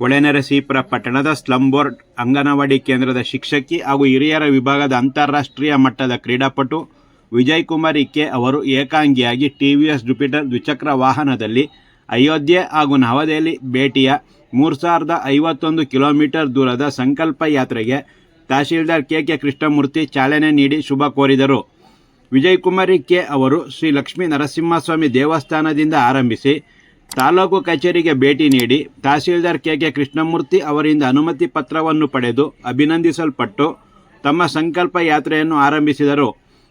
ಹೊಳೆನರಸೀಪುರ ಪಟ್ಟಣದ slum board anganwadi ಕೇಂದ್ರದ ಶಿಕ್ಷಕಿ ಹಾಗೂ ಹಿರಿಯರ ವಿಭಾಗದ ಅಂತಾರಾಷ್ಟ್ರೀಯ ಮಟ್ಟದ ಕ್ರೀಡಾಪಟು ವಿಜಯ್ ಕುಮಾರ್ ಇಕ್ಕೆ ಅವರು ಏಕಾಂಗಿಯಾಗಿ ಟಿ ವಿ ಎಸ್ ಜುಪಿಟರ್ ದ್ವಿಚಕ್ರ ವಾಹನದಲ್ಲಿ ಅಯೋಧ್ಯೆ ಹಾಗೂ ನವದೆಹಲಿ ಭೇಟಿಯ ಮೂರು ಸಾವಿರದ ಐವತ್ತೊಂದು ಕಿಲೋಮೀಟರ್ ದೂರದ ಸಂಕಲ್ಪ ಯಾತ್ರೆಗೆ ತಹಶೀಲ್ದಾರ್ ಕೆ ಕೆ ಕೃಷ್ಣಮೂರ್ತಿ ಚಾಲನೆ ನೀಡಿ ಶುಭ ಕೋರಿದರು. ವಿಜಯ್ ಕುಮಾರ್ ಕೆ ಅವರು ಶ್ರೀ ಲಕ್ಷ್ಮೀ ನರಸಿಂಹಸ್ವಾಮಿ ದೇವಸ್ಥಾನದಿಂದ ಆರಂಭಿಸಿ ತಾಲೂಕು ಕಚೇರಿಗೆ ಭೇಟಿ ನೀಡಿ ತಹಸೀಲ್ದಾರ್ ಕೆ ಕೆ ಕೃಷ್ಣಮೂರ್ತಿ ಅವರಿಂದ ಅನುಮತಿ ಪತ್ರವನ್ನು ಪಡೆದು ಅಭಿನಂದಿಸಲ್ಪಟ್ಟು ತಮ್ಮ ಸಂಕಲ್ಪ ಯಾತ್ರೆಯನ್ನು ಆರಂಭಿಸಿದರು.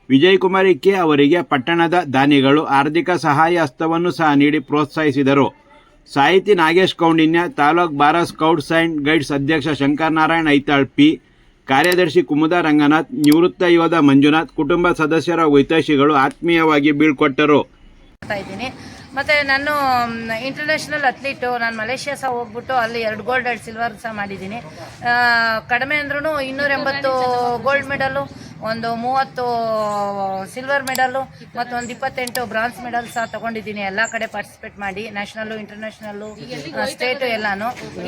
ವಿಜಯಕುಮಾರಿ ಕೆ ಅವರಿಗೆ ಪಟ್ಟಣದ ದಾನಿಗಳು ಆರ್ಥಿಕ ಸಹಾಯ ಹಸ್ತವನ್ನು ಸಹ ನೀಡಿ ಪ್ರೋತ್ಸಾಹಿಸಿದರು. ಸಾಹಿತಿ ನಾಗೇಶ್ ಕೌಂಡಿನ್ಯ, ತಾಲೂಕ್ ಬಾರ ಸ್ಕೌಟ್ಸ್ ಆ್ಯಂಡ್ ಗೈಡ್ಸ್ ಅಧ್ಯಕ್ಷ ಶಂಕರನಾರಾಯಣ ಐತಾಳ್, ಪಿ ಕಾರ್ಯದರ್ಶಿ ಕುಮುದ ರಂಗನಾಥ್, ನಿವೃತ್ತ ಯೋಧ ಮಂಜುನಾಥ್, ಕುಟುಂಬ ಸದಸ್ಯರ ಹಿತೈಷಿಗಳು ಆತ್ಮೀಯವಾಗಿ ಬೀಳ್ಕೊಟ್ಟರು. ಮತ್ತು ನಾನು ಇಂಟರ್ನ್ಯಾಷನಲ್ ಅಥ್ಲೀಟು ನಾನು ಮಲೇಷ್ಯಾ ಸಹ ಹೋಗ್ಬಿಟ್ಟು ಅಲ್ಲಿ ಎರಡು ಗೋಲ್ಡ್ ಎರಡು ಸಿಲ್ವರ್ ಸಹ ಮಾಡಿದ್ದೀನಿ. ಕಡಿಮೆ ಅಂದ್ರೂ ಇನ್ನೂರ ಎಂಬತ್ತು ಗೋಲ್ಡ್ ಮೆಡಲು ಒಂದು ಮೂವತ್ತು ಸಿಲ್ವರ್ ಮೆಡಲು ಮತ್ತು ಒಂದು ಇಪ್ಪತ್ತೆಂಟು ಬ್ರಾನ್ಸ್ ಮೆಡಲ್ ಸಹ ತಗೊಂಡಿದ್ದೀನಿ. ಎಲ್ಲ ಕಡೆ ಪಾರ್ಟಿಸಿಪೇಟ್ ಮಾಡಿ ನ್ಯಾಷನಲ್ಲು ಇಂಟರ್ನ್ಯಾಷನಲ್ಲು ಸ್ಟೇಟು ಎಲ್ಲಾನು.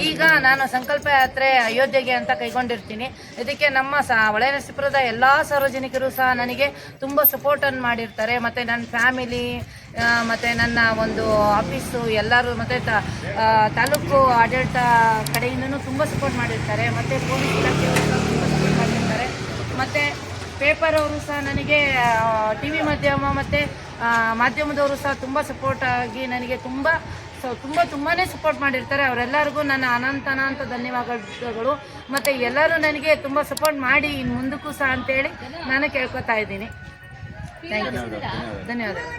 ಈಗ ನಾನು ಸಂಕಲ್ಪ ಯಾತ್ರೆ ಅಯೋಧ್ಯೆಗೆ ಅಂತ ಕೈಗೊಂಡಿರ್ತೀನಿ. ಇದಕ್ಕೆ ನಮ್ಮ ಸ ಹೊಳೆನರಸೀಪುರದ ಎಲ್ಲ ಸಾರ್ವಜನಿಕರು ಸಹ ನನಗೆ ತುಂಬ ಸಪೋರ್ಟನ್ನು ಮಾಡಿರ್ತಾರೆ. ಮತ್ತು ನನ್ನ ಫ್ಯಾಮಿಲಿ ಮತ್ತು ನನ್ನ ಒಂದು ಆಫೀಸು ಎಲ್ಲರೂ, ಮತ್ತು ತಾಲೂಕು ಆಡಳಿತ ಕಡೆಯಿಂದನೂ ತುಂಬ ಸಪೋರ್ಟ್ ಮಾಡಿರ್ತಾರೆ. ಮತ್ತು ಪೊಲೀಸ್ ಇಲಾಖೆಯವರು ಸಹ ತುಂಬ ಸಪೋರ್ಟ್ ಮಾಡಿರ್ತಾರೆ ಮತ್ತು ಪೇಪರ್ ಅವರು ಸಹ ನನಗೆ ಟಿ ವಿ ಮಾಧ್ಯಮ ಮತ್ತು ಮಾಧ್ಯಮದವರು ಸಹ ತುಂಬ ಸಪೋರ್ಟ್ ಆಗಿ ನನಗೆ ತುಂಬ ಸೊ ತುಂಬ ತುಂಬಾ ಸಪೋರ್ಟ್ ಮಾಡಿರ್ತಾರೆ. ಅವರೆಲ್ಲರಿಗೂ ನನ್ನ ಅನಂತ ಅನಂತ ಧನ್ಯವಾದಗಳು. ಮತ್ತು ಎಲ್ಲರೂ ನನಗೆ ತುಂಬ ಸಪೋರ್ಟ್ ಮಾಡಿ ಇನ್ನು ಮುಂದಕ್ಕೂ ಸಹ ಅಂತೇಳಿ ನಾನು ಕೇಳ್ಕೊತಾ ಇದ್ದೀನಿ. ಥ್ಯಾಂಕ್ ಯು ಧನ್ಯವಾದಗಳು.